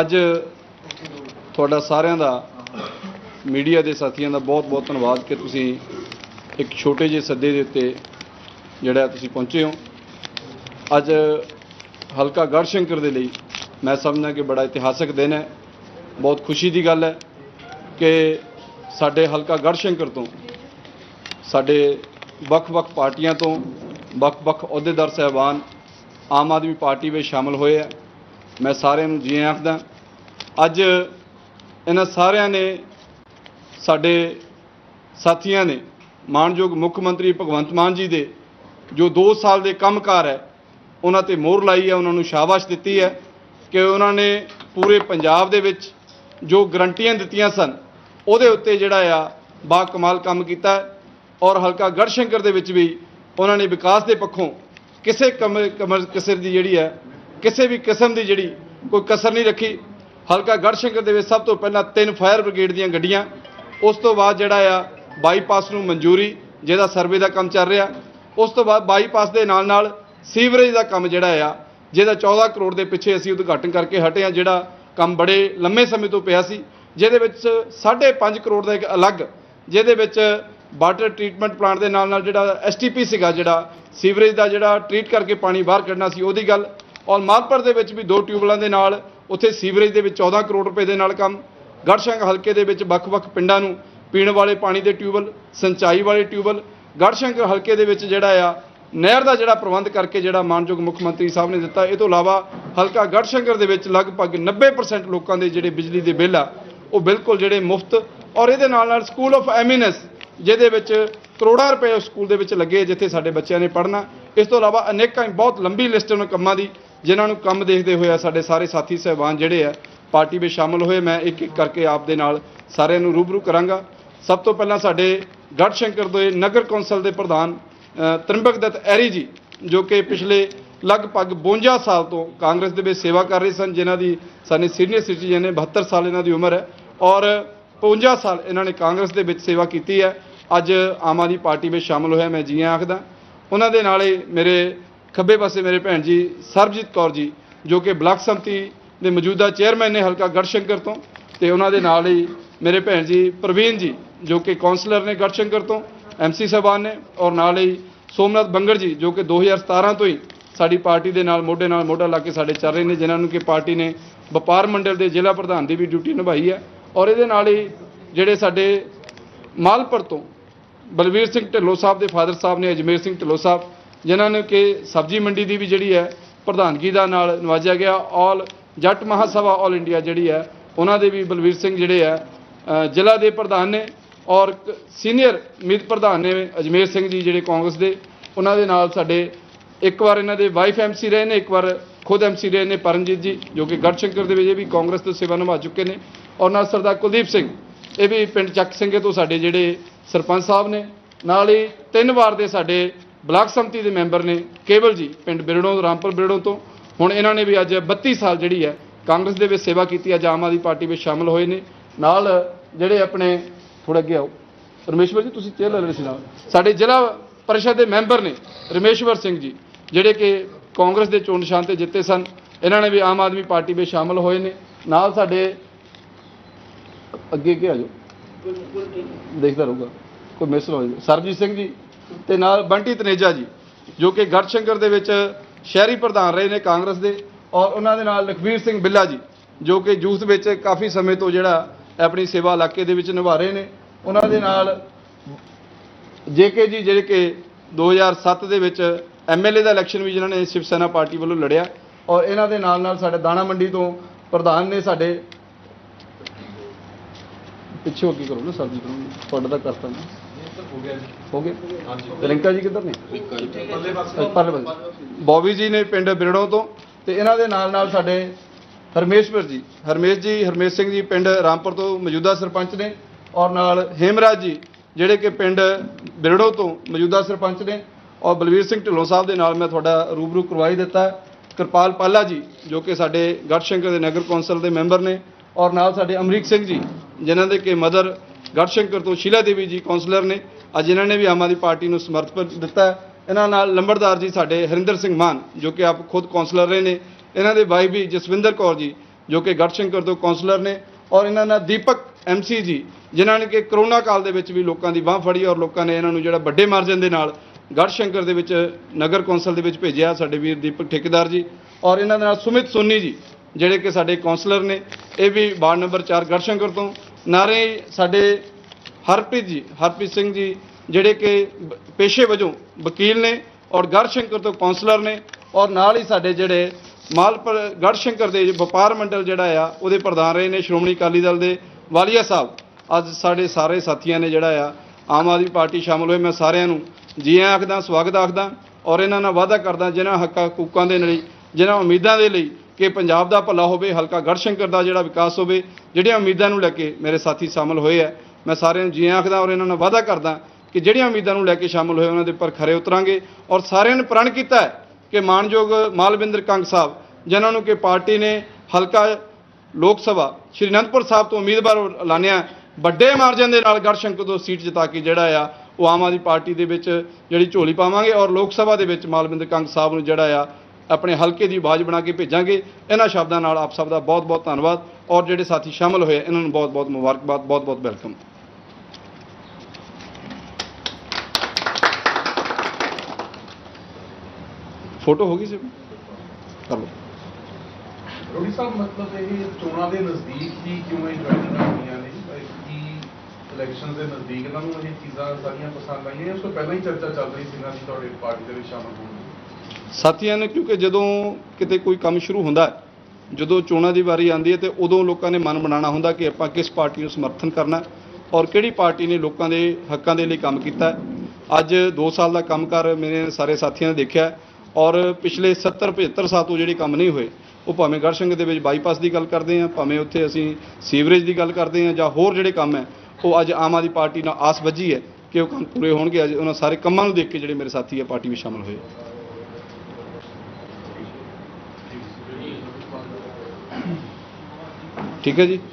ਅੱਜ ਤੁਹਾਡਾ ਸਾਰਿਆਂ ਦਾ, ਮੀਡੀਆ ਦੇ ਸਾਥੀਆਂ ਦਾ ਬਹੁਤ-ਬਹੁਤ ਧੰਨਵਾਦ ਕਿ ਤੁਸੀਂ ਇੱਕ ਛੋਟੇ ਜਿਹੇ ਸੱਦੇ ਦੇ ਉੱਤੇ ਜਿਹੜਾ ਤੁਸੀਂ ਪਹੁੰਚੇ ਹੋ। ਅੱਜ ਹਲਕਾ ਗੜਸ਼ੰਕਰ ਦੇ ਲਈ ਮੈਂ ਸਮਝਦਾ ਕਿ ਬੜਾ ਇਤਿਹਾਸਕ ਦਿਨ ਹੈ। ਬਹੁਤ ਖੁਸ਼ੀ ਦੀ ਗੱਲ ਹੈ ਕਿ ਸਾਡੇ ਹਲਕਾ ਗੜਸ਼ੰਕਰ ਤੋਂ, ਸਾਡੇ ਵੱਖ-ਵੱਖ ਪਾਰਟੀਆਂ ਤੋਂ ਵੱਖ-ਵੱਖ ਅਹੁਦੇਦਾਰ, ਸਹਿਬਾਨ ਆਮ ਆਦਮੀ ਪਾਰਟੀ ਵਿੱਚ ਸ਼ਾਮਲ ਹੋਏ ਆ ਮੈਂ ਸਾਰਿਆਂ ਨੂੰ ਜੀ ਆਖਦਾ, ਅੱਜ ਇਹਨਾਂ ਸਾਰਿਆਂ ਨੇ ਸਾਡੇ ਸਾਥੀਆਂ ਨੇ ਮਾਨਯੋਗ ਮੁੱਖ ਮੰਤਰੀ ਭਗਵੰਤ ਮਾਨ ਜੀ ਦੇ ਜੋ 2 ਸਾਲ ਦੇ ਕੰਮਕਾਰ ਹੈ, ਉਹਨਾਂ ਤੇ ਮੋਹਰ ਲਾਈ ਹੈ, ਉਹਨਾਂ ਨੂੰ ਸ਼ਾਬਾਸ਼ ਦਿੱਤੀ ਹੈ ਕਿ ਉਹਨਾਂ ਨੇ ਪੂਰੇ ਪੰਜਾਬ ਦੇ ਵਿੱਚ ਜੋ ਗਰੰਟੀਆਂ ਦਿੱਤੀਆਂ ਸਨ, ਉਹਦੇ ਉੱਤੇ ਜਿਹੜਾ ਆ ਬਾ ਕਮਾਲ ਕੰਮ ਕੀਤਾ ਔਰ ਹਲਕਾ ਗੜਸ਼ੰਕਰ ਦੇ ਵਿੱਚ ਵੀ ਉਹਨਾਂ ਨੇ ਵਿਕਾਸ ਦੇ ਪੱਖੋਂ ਕਿਸੇ ਕਮਰ ਕਮਰ, ਕਸਰ ਦੀ ਜਿਹੜੀ ਹੈ ਕਿਸੇ ਵੀ ਕਿਸਮ ਦੀ ਜਿਹੜੀ ਕੋਈ ਕਸਰ ਨਹੀਂ ਰੱਖੀ। ਹਲਕਾ ਗੜਸ਼ੰਕਰ ਦੇ ਵਿੱਚ ਸਭ ਤੋਂ ਪਹਿਲਾਂ ਤਿੰਨ ਫਾਇਰ ਬ੍ਰਿਗੇਡ ਦੀਆਂ ਗੱਡੀਆਂ, ਉਸ ਤੋਂ ਬਾਅਦ ਜਿਹੜਾ ਆ ਬਾਈਪਾਸ ਨੂੰ ਮਨਜ਼ੂਰੀ, ਜਿਹਦਾ ਸਰਵੇ ਦਾ ਕੰਮ ਚੱਲ ਰਿਹਾ। ਉਸ ਤੋਂ ਬਾਅਦ ਬਾਈਪਾਸ ਦੇ ਨਾਲ ਨਾਲ ਸੀਵਰੇਜ ਦਾ ਕੰਮ ਜਿਹੜਾ ਆ, ਜਿਹਦਾ 14 ਕਰੋੜ ਦੇ ਪਿੱਛੇ ਅਸੀਂ ਉਦਘਾਟਨ ਕਰਕੇ ਹਟੇ ਆ ਜਿਹੜਾ ਕੰਮ ਬੜੇ ਲੰਮੇ ਸਮੇਂ ਤੋਂ ਪਿਆ ਸੀ। ਜਿਹਦੇ ਵਿੱਚ 5.5 ਕਰੋੜ ਦਾ ਇੱਕ ਅਲੱਗ, ਜਿਹਦੇ ਵਿੱਚ ਵਾਟਰ ਟ੍ਰੀਟਮੈਂਟ ਪਲਾਂਟ ਦੇ ਨਾਲ ਨਾਲ ਜਿਹੜਾ ਐਸਟੀਪੀ ਸੀਗਾ, ਜਿਹੜਾ ਸੀਵਰੇਜ ਦਾ ਜਿਹੜਾ ਟ੍ਰੀਟ ਕਰਕੇ ਪਾਣੀ ਬਾਹਰ ਕੱਢਣਾ ਸੀ, ਉਹਦੀ ਗੱਲ। ਔਰ ਮਾਲਪੁਰ ਦੇ ਵਿੱਚ ਵੀ ਦੋ ਟਿਊਬਲਾਂ ਦੇ ਨਾਲ, ਉੱਥੇ ਸੀਵਰੇਜ ਦੇ ਵਿੱਚ 14 ਕਰੋੜ ਰੁਪਏ ਦੇ ਨਾਲ ਕੰਮ ਗੜਸ਼ੰਕ ਹਲਕੇ ਦੇ ਵਿੱਚ ਵੱਖ-ਵੱਖ ਪਿੰਡਾਂ ਨੂੰ ਪੀਣ ਵਾਲੇ ਪਾਣੀ ਦੇ ਟਿਊਬਲ ਸਿੰਚਾਈ ਵਾਲੇ ਟਿਊਬਲ ਗੜਸ਼ੰਕ ਹਲਕੇ ਦੇ ਵਿੱਚ ਜਿਹੜਾ ਆ, ਨਹਿਰ ਦਾ ਜਿਹੜਾ ਪ੍ਰਬੰਧ ਕਰਕੇ ਜਿਹੜਾ ਮਾਨਯੋਗ ਮੁੱਖ ਮੰਤਰੀ ਸਾਹਿਬ ਨੇ ਦਿੱਤਾ, ਇਹ ਤੋਂ ਇਲਾਵਾ ਹਲਕਾ ਗੜਸ਼ੰਕਰ ਦੇ ਵਿੱਚ ਲਗਭਗ 90% ਲੋਕਾਂ ਦੇ ਜਿਹੜੇ ਬਿਜਲੀ ਦੇ ਬਿੱਲ ਆ, ਉਹ ਬਿਲਕੁਲ ਜਿਹੜੇ ਮੁਫਤ ਔਰ ਇਹਦੇ ਨਾਲ ਨਾਲ ਸਕੂਲ ਆਫ ਐਮਿਨੈਂਸ ਜਿਹਦੇ ਵਿੱਚ ਕਰੋੜਾਂ ਰੁਪਏ ਉਸ ਸਕੂਲ ਦੇ ਵਿੱਚ ਲੱਗੇ ਜਿੱਥੇ ਸਾਡੇ ਬੱਚਿਆਂ ਨੇ ਪੜ੍ਹਨਾ। ਇਸ ਤੋਂ ਇਲਾਵਾ ਅਨੇਕਾਂ ਬਹੁਤ ਲੰਬੀ ਲਿਸਟ ਉਹਨਾਂ ਕੰਮਾਂ ਦੀ ਜਿਨ੍ਹਾਂ ਨੂੰ ਕੰਮ ਦੇਖਦੇ ਹੋਏ ਆ ਸਾਡੇ ਸਾਰੇ ਸਾਥੀ ਸਹਿਬਾਨ ਜਿਹੜੇ ਆ ਪਾਰਟੀ ਵਿੱਚ ਸ਼ਾਮਲ ਹੋਏ ਮੈਂ ਇੱਕ ਇੱਕ ਕਰਕੇ ਆਪ ਦੇ ਨਾਲ ਸਾਰਿਆਂ ਨੂੰ ਰੂਬਰੂ ਕਰਾਂਗਾ। ਸਭ ਤੋਂ ਪਹਿਲਾਂ ਸਾਡੇ ਗੜਸ਼ੰਕਰ ਦੇ ਨਗਰ ਕੌਂਸਲ ਦੇ ਪ੍ਰਧਾਨ ਅ, ਤ੍ਰਿੰਬਕ ਦੱਤ ਐਰੀ ਜੀ ਜੋ ਕਿ ਪਿਛਲੇ ਲਗਭਗ 52 ਸਾਲ ਤੋਂ ਕਾਂਗਰਸ ਦੇ ਵਿੱਚ ਸੇਵਾ ਕਰ ਰਹੇ ਸਨ ਜਿਨ੍ਹਾਂ ਦੀ ਸਾਡੇ ਸੀਨੀਅਰ ਸਿਟੀਜ਼ਨ ਨੇ 72 ਸਾਲ ਇਹਨਾਂ ਦੀ ਉਮਰ ਹੈ ਔਰ 52 ਸਾਲ ਇਹਨਾਂ ਨੇ ਕਾਂਗਰਸ ਦੇ ਵਿੱਚ ਸੇਵਾ ਕੀਤੀ ਹੈ। ਅੱਜ ਆਮ ਆਦਮੀ ਪਾਰਟੀ ਵਿੱਚ ਸ਼ਾਮਲ ਹੋਇਆ ਮੈਂ ਜੀ ਆਖਦਾ। ਉਹਨਾਂ ਦੇ ਨਾਲੇ ਮੇਰੇ ਖੱਬੇ ਪਾਸੇ ਮੇਰੇ ਭੈਣ ਜੀ ਸਰਬਜੀਤ ਕੌਰ ਜੀ, ਜੋ ਕਿ ਬਲਾਕ ਸੰਮਤੀ ਦੇ ਮੌਜੂਦਾ ਚੇਅਰਮੈਨ ਨੇ ਹਲਕਾ ਗੜਸ਼ੰਕਰ ਤੋਂ ਤੇ ਉਹਨਾਂ ਦੇ ਨਾਲ ਹੀ ਮੇਰੇ ਭੈਣ ਜੀ ਪ੍ਰਵੀਨ ਜੀ, ਜੋ ਕਿ ਕਾਉਂਸਲਰ ਨੇ ਗੜਸ਼ੰਕਰ ਤੋਂ ਐਮਸੀ ਸਾਹਿਬਾਨ ਨੇ ਔਰ ਨਾਲ ਹੀ ਸੋਮਨਾਥ ਬੰਗੜ ਜੀ, ਜੋ ਕਿ 2017 ਤੋਂ ਹੀ ਸਾਡੀ ਪਾਰਟੀ ਦੇ ਨਾਲ ਮੋਢੇ ਨਾਲ ਮੋਢਾ ਲਾ ਕੇ ਸਾਡੇ ਚੱਲ ਰਹੇ ਨੇ, ਜਿਨ੍ਹਾਂ ਨੂੰ ਕਿ ਪਾਰਟੀ ਨੇ ਵਪਾਰ ਮੰਡਲ ਦੇ ਜ਼ਿਲ੍ਹਾ ਪ੍ਰਧਾਨ ਦੀ ਵੀ ਡਿਊਟੀ ਨਿਭਾਈ ਹੈ। ਔਰ ਇਹਦੇ ਨਾਲ ਹੀ ਜਿਹੜੇ ਸਾਡੇ ਮਾਲਪੁਰ ਤੋਂ ਬਲਵੀਰ ਸਿੰਘ ਢਿੱਲੋਂ ਸਾਹਿਬ ਦੇ ਫਾਦਰ ਸਾਹਿਬ ਨੇ, ਅਜਮੇਰ ਸਿੰਘ ਢਿੱਲੋਂ ਸਾਹਿਬ ਜਿਨ੍ਹਾਂ ਨੂੰ ਕਿ ਸਬਜ਼ੀ ਮੰਡੀ ਦੀ ਵੀ ਜਿਹੜੀ ਹੈ ਪ੍ਰਧਾਨਗੀ ਦਾ ਨਾਲ ਨਵਾਜਿਆ ਗਿਆ। ਆਲ ਜੱਟ ਮਹਾਸਭਾ ਆਲ ਇੰਡੀਆ ਜਿਹੜੀ ਹੈ, ਉਹਨਾਂ ਦੇ ਵੀ ਬਲਵੀਰ ਸਿੰਘ ਜਿਹੜੇ ਆ ਜ਼ਿਲ੍ਹਾ ਦੇ ਪ੍ਰਧਾਨ ਨੇ ਔਰ ਸੀਨੀਅਰ ਮੀਤ ਪ੍ਰਧਾਨ ਨੇ ਅਜਮੇਰ ਸਿੰਘ ਜੀ ਜਿਹੜੇ ਕਾਂਗਰਸ ਦੇ, ਉਹਨਾਂ ਦੇ ਨਾਲ ਸਾਡੇ ਇੱਕ ਵਾਰ ਇਹਨਾਂ ਦੇ ਵਾਈਫ ਐਮਸੀ ਰਹੇ ਨੇ, ਇੱਕ ਵਾਰ ਖੁਦ ਐਮਸੀ ਰਹੇ ਨੇ ਪਰਮਜੀਤ ਜੀ, ਜੋ ਕਿ ਗੜਸ਼ੰਕਰ ਦੇ ਵਿੱਚ ਇਹ ਵੀ ਕਾਂਗਰਸ ਤੋਂ ਸੇਵਾ ਨਿਭਾ ਚੁੱਕੇ ਨੇ। ਔਰ ਨਾਲ ਸਰਦਾਰ ਕੁਲਦੀਪ ਸਿੰਘ, ਇਹ ਵੀ ਪਿੰਡ ਚੱਕ ਸਿੰਘੇ ਤੋਂ ਸਾਡੇ ਜਿਹੜੇ ਸਰਪੰਚ ਸਾਹਿਬ ਨੇ। ਨਾਲ ਹੀ ਤਿੰਨ ਵਾਰ ਦੇ ਸਾਡੇ ਬਲਾਕ ਸੰਮਤੀ ਦੇ ਮੈਂਬਰ ਨੇ ਕੇਵਲ ਜੀ ਪਿੰਡ ਬਿਰੜੋਂ, ਰਾਮਪੁਰ ਬਿਰੜੋਂ ਤੋਂ। ਹੁਣ ਇਹਨਾਂ ਨੇ ਵੀ ਅੱਜ 32 ਸਾਲ ਜਿਹੜੀ ਹੈ, ਕਾਂਗਰਸ ਦੇ ਵਿੱਚ ਸੇਵਾ ਕੀਤੀ ਅੱਜ ਆਮ ਆਦਮੀ ਪਾਰਟੀ ਵਿੱਚ ਸ਼ਾਮਲ ਹੋਏ ਨੇ। ਨਾਲ ਜਿਹੜੇ ਆਪਣੇ ਥੋੜਾ ਅੱਗੇ ਆਓ। ਰਮੇਸ਼ਵਰ ਜੀ, ਤੁਸੀਂ ਚੇਅਰ ਲੈ ਰਹੇ ਸੀ ਨਾਲ। ਸਾਡੇ ਜ਼ਿਲ੍ਹਾ ਪਰਿਸ਼ਦ ਦੇ ਮੈਂਬਰ ਨੇ ਰਮੇਸ਼ਵਰ ਸਿੰਘ ਜੀ, ਜਿਹੜੇ ਕਿ ਕਾਂਗਰਸ ਦੇ ਚੋਣ ਨਿਸ਼ਾਨ ਤੇ ਜਿੱਤੇ ਸਨ। ਇਹਨਾਂ ਨੇ ਵੀ ਆਮ ਆਦਮੀ ਪਾਰਟੀ ਵਿੱਚ ਸ਼ਾਮਲ ਹੋਏ ਨੇ। ਨਾਲ ਸਾਡੇ, ਅੱਗੇ ਅੱਗੇ ਆ ਜਾਓ। ਦੇਖਦਾ ਰਹੂਗਾ। ਕੋਈ ਮਿਸ ਨਾ ਹੋ ਜਾਵੇ। ਸਰਬਜੀਤ ਸਿੰਘ ਜੀ ਤੇ ਨਾਲ ਬੰਟੀ ਤਨੇਜਾ ਜੀ, ਜੋ ਕਿ ਗੜਸ਼ੰਕਰ ਦੇ ਵਿੱਚ ਸ਼ਹਿਰੀ ਪ੍ਰਧਾਨ ਰਹੇ ਨੇ ਕਾਂਗਰਸ ਦੇ, ਔਰ ਉਹਨਾਂ ਦੇ ਨਾਲ ਲਖਵੀਰ ਸਿੰਘ ਬਿੱਲਾ ਜੀ, ਜੋ ਕਿ ਜੂਸ ਵਿੱਚ ਕਾਫੀ ਸਮੇਂ ਤੋਂ ਜਿਹੜਾ ਆਪਣੀ ਸੇਵਾ ਇਲਾਕੇ ਦੇ ਵਿੱਚ ਨਿਭਾ ਰਹੇ ਨੇ। ਉਹਨਾਂ ਦੇ ਨਾਲ ਜੇਕੇ ਜੀ, ਜਿਹੜੇ ਕਿ 2007 ਦੇ ਵਿੱਚ ਐਮਐਲਏ ਦਾ ਇਲੈਕਸ਼ਨ ਵੀ ਜਿਨ੍ਹਾਂ ਨੇ ਸ਼ਿਵ ਸੈਨਾ ਪਾਰਟੀ ਵੱਲੋਂ ਲੜਿਆ, ਔਰ ਇਹਨਾਂ ਦੇ ਨਾਲ ਨਾਲ ਸਾਡੇ ਦਾਣਾ ਮੰਡੀ ਤੋਂ ਪ੍ਰਧਾਨ ਨੇ ਸਾਡੇ ਪਿੱਛੇ ਹੋ ਕੀ ਕਰੋ ਨਾ ਸਰਜੀ ਕਰੋ ਤੁਹਾਡਾ ਤਾਂ ਕਰਤਾ ਨਾ ਹੋ ਗਏ। ਤੇ ਰਿੰਕਾ ਜੀ ਕਿੱਧਰ ਨੇ? ਪਰਲੇ ਪਾਸੇ। ਬੌਬੀ ਜੀ ਨੇ ਪਿੰਡ ਬਿਰੜੋਂ ਤੋਂ ਤੇ ਇਹਨਾਂ ਦੇ ਨਾਲ ਨਾਲ ਸਾਡੇ ਹਰਮੇਸ਼ਵਰ ਜੀ। ਹਰਮੇਸ਼ ਜੀ, ਹਰਮੇਸ਼ ਸਿੰਘ ਜੀ ਪਿੰਡ ਰਾਮਪੁਰ ਤੋਂ ਮੌਜੂਦਾ ਸਰਪੰਚ ਨੇ ਔਰ ਨਾਲ ਹੇਮਰਾਜ ਜੀ, ਜਿਹੜੇ ਕਿ ਪਿੰਡ ਬਿਰੜੋਂ ਤੋਂ ਮੌਜੂਦਾ ਸਰਪੰਚ ਨੇ। ਔਰ ਬਲਵੀਰ ਸਿੰਘ ਢਿੱਲੋਂ ਸਾਹਿਬ ਦੇ ਨਾਲ ਮੈਂ ਤੁਹਾਡਾ ਰੂਬਰੂ ਕਰਵਾਈ ਦਿੱਤਾ ਕਿਰਪਾਲ ਪਾਲਾ ਜੀ, ਜੋ ਕਿ ਸਾਡੇ ਗੜਸ਼ੰਕਰ ਦੇ ਨਗਰ ਕੌਂਸਲ ਦੇ ਮੈਂਬਰ ਨੇ। ਔਰ ਨਾਲ ਸਾਡੇ ਅਮਰੀਕ ਸਿੰਘ ਜੀ, ਜਿਨ੍ਹਾਂ ਦੇ ਕਿ ਮਦਰ ਗੜਸ਼ੰਕਰ ਤੋਂ ਸ਼ੀਲਾ ਦੇਵੀ ਜੀ ਕੌਂਸਲਰ ਨੇ। ਅੱਜ ਇਹਨਾਂ ਨੇ ਵੀ ਆਮ ਆਦਮੀ ਪਾਰਟੀ ਨੂੰ ਸਮਰਥਨ ਦਿੱਤਾ ਹੈ। ਇਹਨਾਂ ਨਾਲ ਲੰਬੜਦਾਰ ਜੀ ਸਾਡੇ ਹਰਿੰਦਰ ਸਿੰਘ ਮਾਨ, ਜੋ ਕਿ ਆਪ ਖੁਦ ਕੌਂਸਲਰ ਰਹੇ ਨੇ। ਇਹਨਾਂ ਦੇ ਵਾਈ ਵੀ ਜਸਵਿੰਦਰ ਕੌਰ ਜੀ, ਜੋ ਕਿ ਗੜਸ਼ੰਕਰ ਤੋਂ ਕਾਉਂਸਲਰ ਨੇ। ਔਰ ਇਹਨਾਂ ਨਾਲ ਦੀਪਕ ਐਮਸੀ ਜੀ, ਜਿਨ੍ਹਾਂ ਨੇ ਕਿ ਕਰੋਨਾ ਕਾਲ ਦੇ ਵਿੱਚ ਵੀ ਲੋਕਾਂ ਦੀ ਬਾਹ ਫੜੀ ਔਰ ਲੋਕਾਂ ਨੇ ਇਹਨਾਂ ਨੂੰ ਜਿਹੜਾ ਵੱਡੇ ਮਾਰਜਨ ਦੇ ਨਾਲ ਗੜਸ਼ੰਕਰ ਦੇ ਵਿੱਚ ਨਗਰ ਕੌਂਸਲ ਦੇ ਵਿੱਚ ਭੇਜਿਆ ਸਾਡੇ ਵੀਰ ਦੀਪਕ ਠੇਕੇਦਾਰ ਜੀ। ਔਰ ਇਹਨਾਂ ਦੇ ਨਾਲ ਸੁਮਿਤ ਸੋਨੀ ਜੀ, ਜਿਹੜੇ ਕਿ ਸਾਡੇ ਕਾਉਂਸਲਰ ਨੇ। ਇਹ ਵੀ ਵਾਰਡ ਨੰਬਰ 4 ਗੜਸ਼ੰਕਰ ਤੋਂ। ਨਾਰੇ ਸਾਡੇ ਹਰਪ੍ਰੀਤ ਜੀ, ਹਰਪ੍ਰੀਤ ਸਿੰਘ ਜੀ, ਜਿਹੜੇ ਕਿ ਪੇਸ਼ੇ ਵਜੋਂ ਵਕੀਲ ਨੇ ਔਰ ਗੜਸ਼ੰਕਰ ਤੋਂ ਕਾਉਂਸਲਰ ਨੇ ਔਰ ਨਾਲ ਹੀ ਸਾਡੇ ਜਿਹੜੇ ਮਾਲਪੁਰ ਗੜਸ਼ੰਕਰ ਦੇ ਵਪਾਰ ਮੰਡਲ ਜਿਹੜਾ ਆ, ਉਹਦੇ ਪ੍ਰਧਾਨ ਰਹੇ ਨੇ ਸ਼੍ਰੋਮਣੀ ਅਕਾਲੀ ਦਲ ਦੇ ਵਾਲੀਆ ਸਾਹਿਬ। ਅੱਜ ਸਾਡੇ ਸਾਰੇ ਸਾਥੀਆਂ ਨੇ ਜਿਹੜਾ ਆ, ਆਮ ਆਦਮੀ ਪਾਰਟੀ ਸ਼ਾਮਲ ਹੋਏ, ਮੈਂ ਸਾਰਿਆਂ ਨੂੰ ਜੀ ਆਖਦਾ, ਸਵਾਗਤ ਆਖਦਾ ਔਰ ਇਹਨਾਂ ਨਾਲ ਵਾਅਦਾ ਕਰਦਾ, ਜਿਨ੍ਹਾਂ ਹੱਕਾਂ ਹਕੂਕਾਂ ਦੇ ਲਈ ਜਿਨ੍ਹਾਂ ਉਮੀਦਾਂ ਦੇ ਲਈ ਕਿ ਪੰਜਾਬ ਦਾ ਭਲਾ ਹੋਵੇ, ਹਲਕਾ ਗੜਸ਼ੰਕਰ ਦਾ ਜਿਹੜਾ ਵਿਕਾਸ ਹੋਵੇ, ਜਿਹੜੀਆਂ ਉਮੀਦਾਂ ਨੂੰ ਲੈ ਕੇ ਮੇਰੇ ਸਾਥੀ ਸ਼ਾਮਲ ਹੋਏ ਆ। ਮੈਂ ਸਾਰਿਆਂ ਨੂੰ ਜੀ ਆਖਦਾ ਔਰ ਇਹਨਾਂ ਨਾਲ ਵਾਅਦਾ ਕਰਦਾ ਕਿ ਜਿਹੜੀਆਂ ਉਮੀਦਾਂ ਨੂੰ ਲੈ ਕੇ ਸ਼ਾਮਲ ਹੋਏ, ਉਹਨਾਂ ਦੇ ਉੱਪਰ ਖਰੇ ਉਤਰਾਂਗੇ ਔਰ ਸਾਰਿਆਂ ਨੇ ਪ੍ਰਣ ਕੀਤਾ ਹੈ ਕਿ ਮਾਨਯੋਗ ਮਾਲਵਿੰਦਰ ਕੰਗ ਸਾਹਿਬ, ਜਿਨ੍ਹਾਂ ਨੂੰ ਕਿ ਪਾਰਟੀ ਨੇ ਹਲਕਾ ਲੋਕ ਸਭਾ, ਸ਼੍ਰੀ ਅਨੰਦਪੁਰ ਸਾਹਿਬ ਤੋਂ ਉਮੀਦਵਾਰ ਐਲਾਨਿਆ, ਵੱਡੇ ਮਾਰਜਨ ਦੇ ਨਾਲ ਗੜਸ਼ੰਕਰ ਤੋਂ ਸੀਟ ਜਿਤਾ ਕੇ ਜਿਹੜਾ ਆ, ਉਹ ਆਮ ਆਦਮੀ ਪਾਰਟੀ ਦੇ ਵਿੱਚ ਜਿਹੜੀ ਝੋਲੀ ਪਾਵਾਂਗੇ ਔਰ ਲੋਕ ਸਭਾ ਦੇ ਵਿੱਚ ਮਾਲਵਿੰਦਰ ਕੰਗ ਸਾਹਿਬ ਨੂੰ ਜਿਹੜਾ ਆ ਆਪਣੇ ਹਲਕੇ ਦੀ ਆਵਾਜ਼ ਬਣਾ ਕੇ ਭੇਜਾਂਗੇ। ਇਹਨਾਂ ਸ਼ਬਦਾਂ ਨਾਲ ਆਪ ਸਭ ਦਾ ਬਹੁਤ ਬਹੁਤ ਧੰਨਵਾਦ। ਔਰ ਜਿਹੜੇ ਸਾਥੀ ਸ਼ਾਮਲ ਹੋਏ, ਇਹਨਾਂ ਨੂੰ ਬਹੁਤ ਬਹੁਤ ਮੁਬਾਰਕਬਾਦ ਬਹੁਤ ਬਹੁਤ ਵੈਲਕਮ। ਫੋਟੋ ਹੋ ਗਈ ਸੀ? ਕਰ ਲਓ ਰੋਡੀ ਸਾਹਿਬ, ਮਤਲਬ ਇਹ ਚੋਣਾਂ ਦੇ ਨਜ਼ਦੀਕ ਹੀ ਕਿਉਂ ਇਹ ਜੁਆਇਨਿੰਗਾਂ ਹੋਈਆਂ ਨੇ? ਕੀ ਇਲੈਕਸ਼ਨ ਦੇ ਨਜ਼ਦੀਕ ਇਹਨਾਂ ਨੂੰ ਇਹ ਚੀਜ਼ਾਂ ਸਾਰੀਆਂ ਪਸੰਦ ਆਈਆਂ ਜਾਂ ਉਸ ਤੋਂ ਪਹਿਲਾਂ ਹੀ ਚਰਚਾ ਚੱਲ ਰਹੀ ਸੀ ਇਹਨਾਂ ਦੀ ਤੁਹਾਡੇ ਪਾਰਟੀ ਦੇ ਵਿੱਚ ਸ਼ਾਮਲ ਹੋਣ ਦੀ? ਸਾਥੀਆਂ ਨੇ, ਕਿਉਂਕਿ ਜਦੋਂ ਕਿਤੇ ਕੋਈ ਕੰਮ ਸ਼ੁਰੂ ਹੁੰਦਾ ਹੈ ਜਦੋਂ ਚੋਣਾਂ ਦੀ ਵਾਰੀ ਆਉਂਦੀ ਹੈ ਤੇ ਉਦੋਂ ਲੋਕਾਂ ਨੇ ਮਨ ਬਣਾਉਣਾ ਹੁੰਦਾ ਕਿ ਆਪਾਂ ਕਿਸ ਪਾਰਟੀ ਨੂੰ ਸਮਰਥਨ ਕਰਨਾ ਔਰ ਕਿਹੜੀ ਪਾਰਟੀ ਨੇ ਲੋਕਾਂ ਦੇ ਹੱਕਾਂ ਦੇ ਲਈ ਕੰਮ ਕੀਤਾ ਅੱਜ 2 ਸਾਲ ਦਾ ਕੰਮਕਾਰ ਮੇਰੇ ਸਾਰੇ ਸਾਥੀਆਂ ਨੇ ਦੇਖਿਆ ਔਰ ਪਿਛਲੇ 70 75 ਸਾਲ ਤੋਂ ਜਿਹੜੇ ਕੰਮ ਨਹੀਂ ਹੋਏ, ਉਹ ਭਾਵੇਂ ਗੜਸ਼ੰਗ ਦੇ ਵਿੱਚ ਬਾਈਪਾਸ ਦੀ ਗੱਲ ਕਰਦੇ ਹਾਂ, ਭਾਵੇਂ ਉੱਥੇ ਅਸੀਂ ਸੀਵਰੇਜ ਦੀ ਗੱਲ ਕਰਦੇ ਹਾਂ ਜਾਂ ਹੋਰ ਜਿਹੜੇ ਕੰਮ ਹੈ, ਉਹ ਅੱਜ ਆਮ ਆਦਮੀ ਪਾਰਟੀ ਨਾਲ ਆਸ ਵੱਜੀ ਹੈ ਕਿ ਉਹ ਕੰਮ ਪੂਰੇ ਹੋਣਗੇ। ਅੱਜ ਉਹਨਾਂ ਸਾਰੇ ਕੰਮਾਂ ਨੂੰ ਦੇਖ ਕੇ ਜਿਹੜੇ ਮੇਰੇ ਸਾਥੀ ਹੈ, ਪਾਰਟੀ ਵਿੱਚ ਸ਼ਾਮਲ ਹੋਏ। ਠੀਕ ਹੈ ਜੀ।